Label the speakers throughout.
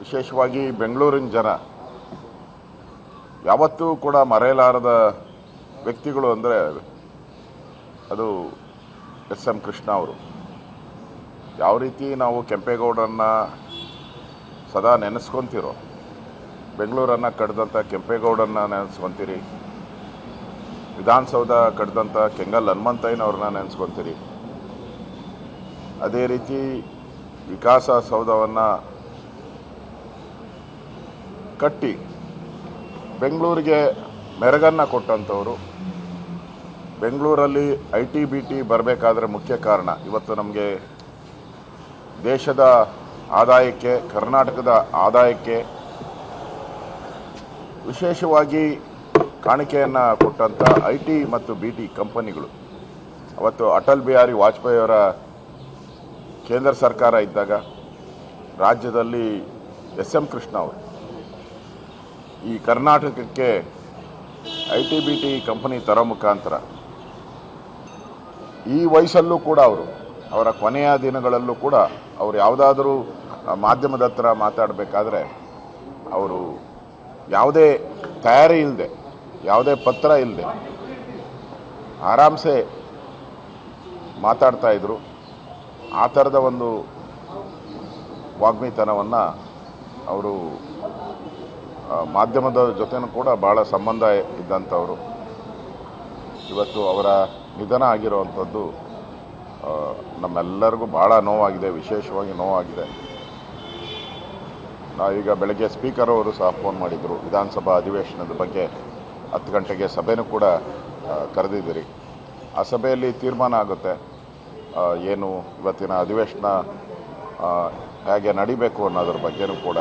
Speaker 1: ವಿಶೇಷವಾಗಿ ಬೆಂಗಳೂರಿನ ಜನ. ಯಾವತ್ತೂ ಕೂಡ ಮರೆಯಲಾರದ ವ್ಯಕ್ತಿಗಳು ಅಂದರೆ ಅದು ಎಸ್ ಎಂ ಕೃಷ್ಣ ಅವರು. ಯಾವ ರೀತಿ ನಾವು ಕೆಂಪೇಗೌಡರನ್ನ ಸದಾ ನೆನೆಸ್ಕೊತಿರೋ, ಬೆಂಗಳೂರನ್ನು ಕಡ್ದಂಥ ಕೆಂಪೇಗೌಡರನ್ನ ನೆನೆಸ್ಕೊತೀರಿ, ವಿಧಾನಸೌಧ ಕಡ್ದಂಥ ಕೆಂಗಲ್ ಹನುಮಂತಯ್ಯನವ್ರನ್ನ ನೆನೆಸ್ಕೊತೀರಿ. ಅದೇ ರೀತಿ ವಿಕಾಸ ಸೌಧವನ್ನು ಕಟ್ಟಿ ಬೆಂಗಳೂರಿಗೆ ಮೆರಗನ್ನು ಕೊಟ್ಟಂಥವರು. ಬೆಂಗಳೂರಲ್ಲಿ ಐ ಟಿ ಬಿ ಟಿ ಬರಬೇಕಾದ್ರೆ ಮುಖ್ಯ ಕಾರಣ. ಇವತ್ತು ನಮಗೆ ದೇಶದ ಆದಾಯಕ್ಕೆ, ಕರ್ನಾಟಕದ ಆದಾಯಕ್ಕೆ ವಿಶೇಷವಾಗಿ ಕಾಣಿಕೆಯನ್ನು ಕೊಟ್ಟಂಥ ಐ ಟಿ ಮತ್ತು ಬಿ ಟಿ ಕಂಪನಿಗಳು. ಅವತ್ತು ಅಟಲ್ ಬಿಹಾರಿ ವಾಜಪೇಯಿಯವರ ಕೇಂದ್ರ ಸರ್ಕಾರ ಇದ್ದಾಗ ರಾಜ್ಯದಲ್ಲಿ ಎಸ್ ಎಂ ಕೃಷ್ಣ ಅವರು ಈ ಕರ್ನಾಟಕಕ್ಕೆ I T B T company ತರೋ ಮುಖಾಂತರ, ಈ ವಯಸ್ಸಲ್ಲೂ ಕೂಡ ಅವರು, ಅವರ ಕೊನೆಯ ದಿನಗಳಲ್ಲೂ ಕೂಡ ಅವರು ಯಾವುದಾದರೂ ಮಾಧ್ಯಮದ ಹತ್ರ ಮಾತಾಡಬೇಕಾದ್ರೆ ಅವರು ಯಾವುದೇ ತಯಾರಿ ಇಲ್ಲದೆ ಯಾವುದೇ ಪತ್ರ ಇಲ್ಲದೆ ಆರಾಮ್ಸೆ ಮಾತಾಡ್ತಾ ಇದ್ರು. ಆ ಥರದ ಒಂದು ವಾಗ್ಮಿತನವನ್ನು ಅವರು ಮಾಧ್ಯಮದ ಜೊತೆನೂ ಕೂಡ ಭಾಳ ಸಂಬಂಧ ಇದ್ದಂಥವರು. ಇವತ್ತು ಅವರ ನಿಧನ ಆಗಿರುವಂಥದ್ದು ನಮ್ಮೆಲ್ಲರಿಗೂ ಭಾಳ ನೋವಾಗಿದೆ, ವಿಶೇಷವಾಗಿ ನೋವಾಗಿದೆ. ನಾವೀಗ ಬೆಳಗ್ಗೆ ಸ್ಪೀಕರ್ ಅವರು ಸಹ ಫೋನ್ ಮಾಡಿದರು. ವಿಧಾನಸಭಾ ಅಧಿವೇಶನದ ಬಗ್ಗೆ ಹತ್ತು ಗಂಟೆಗೆ ಸಭೆನೂ ಕೂಡ ಕರೆದಿದ್ದೀರಿ. ಆ ಸಭೆಯಲ್ಲಿ ತೀರ್ಮಾನ ಆಗುತ್ತೆ. ಏನು ಇವತ್ತಿನ ಅಧಿವೇಶನ ಹೇಗೆ ನಡಿಬೇಕು ಅನ್ನೋದ್ರ ಬಗ್ಗೆನೂ ಕೂಡ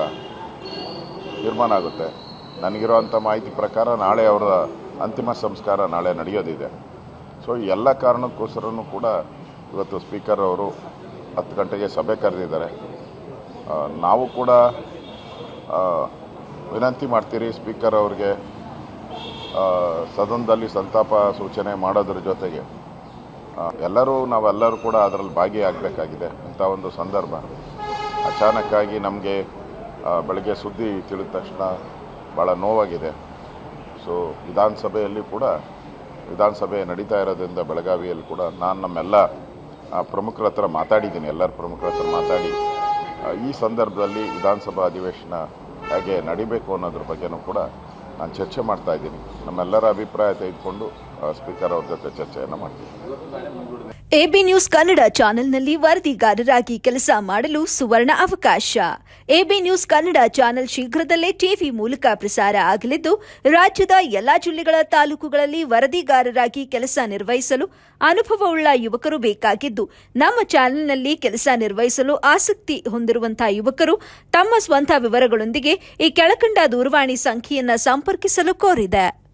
Speaker 1: ತೀರ್ಮಾನ ಆಗುತ್ತೆ. ನನಗಿರುವಂಥ ಮಾಹಿತಿ ಪ್ರಕಾರ ನಾಳೆ ಅವರ ಅಂತಿಮ ಸಂಸ್ಕಾರ ನಾಳೆ ನಡೆಯೋದಿದೆ. ಸೊ ಎಲ್ಲ ಕಾರಣಕ್ಕೋಸ್ಕರನೂ ಕೂಡ ಇವತ್ತು ಸ್ಪೀಕರ್ ಅವರು ಹತ್ತು ಗಂಟೆಗೆ ಸಭೆ ಕರೆದಿದ್ದಾರೆ. ನಾವು ಕೂಡ ವಿನಂತಿ ಮಾಡ್ತೀರಿ ಸ್ಪೀಕರ್ ಅವ್ರಿಗೆ ಸದನದಲ್ಲಿ ಸಂತಾಪ ಸೂಚನೆ ಮಾಡೋದ್ರ ಜೊತೆಗೆ. ಎಲ್ಲರೂ ನಾವೆಲ್ಲರೂ ಕೂಡ ಅದರಲ್ಲಿ ಭಾಗಿಯಾಗಬೇಕಾಗಿದೆ ಇಂಥ ಒಂದು ಸಂದರ್ಭ. ಅಚಾನಕ್ಕಾಗಿ ನಮಗೆ ಬೆಳಗ್ಗೆ ಸುದ್ದಿ ತಿಳಿದ ತಕ್ಷಣ ಭಾಳ ನೋವಾಗಿದೆ. ಸೊ ವಿಧಾನಸಭೆಯಲ್ಲಿ ಕೂಡ, ವಿಧಾನಸಭೆ ನಡೀತಾ ಇರೋದ್ರಿಂದ ಬೆಳಗಾವಿಯಲ್ಲಿ ಕೂಡ ನಾನು ನಮ್ಮೆಲ್ಲ ಪ್ರಮುಖರ ಹತ್ರ ಮಾತಾಡಿದ್ದೀನಿ, ಎಲ್ಲರ ಪ್ರಮುಖರ ಹತ್ರ ಮಾತಾಡಿ. ಈ ಸಂದರ್ಭದಲ್ಲಿ ವಿಧಾನಸಭಾ ಅಧಿವೇಶನ ಹೇಗೆ ನಡಿಬೇಕು ಅನ್ನೋದ್ರ ಬಗ್ಗೆನೂ ಕೂಡ ನಾನು ಚರ್ಚೆ ಮಾಡ್ತಾ ಇದ್ದೀನಿ. ನಮ್ಮೆಲ್ಲರ ಅಭಿಪ್ರಾಯ ತೆಗೆದುಕೊಂಡು ಸ್ಪೀಕರ್ ಅವ್ರ ಜೊತೆ ಚರ್ಚೆಯನ್ನು ಮಾಡ್ತೀವಿ.
Speaker 2: ಎಬಿ ನ್ಯೂಸ್ ಕನ್ನಡ ಚಾನೆಲ್ನಲ್ಲಿ ವರದಿಗಾರರಾಗಿ ಕೆಲಸ ಮಾಡಲು ಸುವರ್ಣ ಅವಕಾಶ. ಎಬಿ ನ್ಯೂಸ್ ಕನ್ನಡ ಚಾನೆಲ್ ಶೀಘ್ರದಲ್ಲೇ ಟಿವಿ ಮೂಲಕ ಪ್ರಸಾರ ಆಗಲಿದ್ದು, ರಾಜ್ಯದ ಎಲ್ಲಾ ಜಿಲ್ಲೆಗಳ ತಾಲೂಕುಗಳಲ್ಲಿ ವರದಿಗಾರರಾಗಿ ಕೆಲಸ ನಿರ್ವಹಿಸಲು ಅನುಭವವುಳ್ಳ ಯುವಕರು ಬೇಕಾಗಿದ್ದು, ನಮ್ಮ ಚಾನೆಲ್ನಲ್ಲಿ ಕೆಲಸ ನಿರ್ವಹಿಸಲು ಆಸಕ್ತಿ ಹೊಂದಿರುವಂತಹ ಯುವಕರು ತಮ್ಮ ಸ್ವಂತ ವಿವರಗಳೊಂದಿಗೆ ಈ ಕೆಳಕಂಡ ದೂರವಾಣಿ ಸಂಖ್ಯೆಯನ್ನು ಸಂಪರ್ಕಿಸಲು ಕೋರಿದೆ.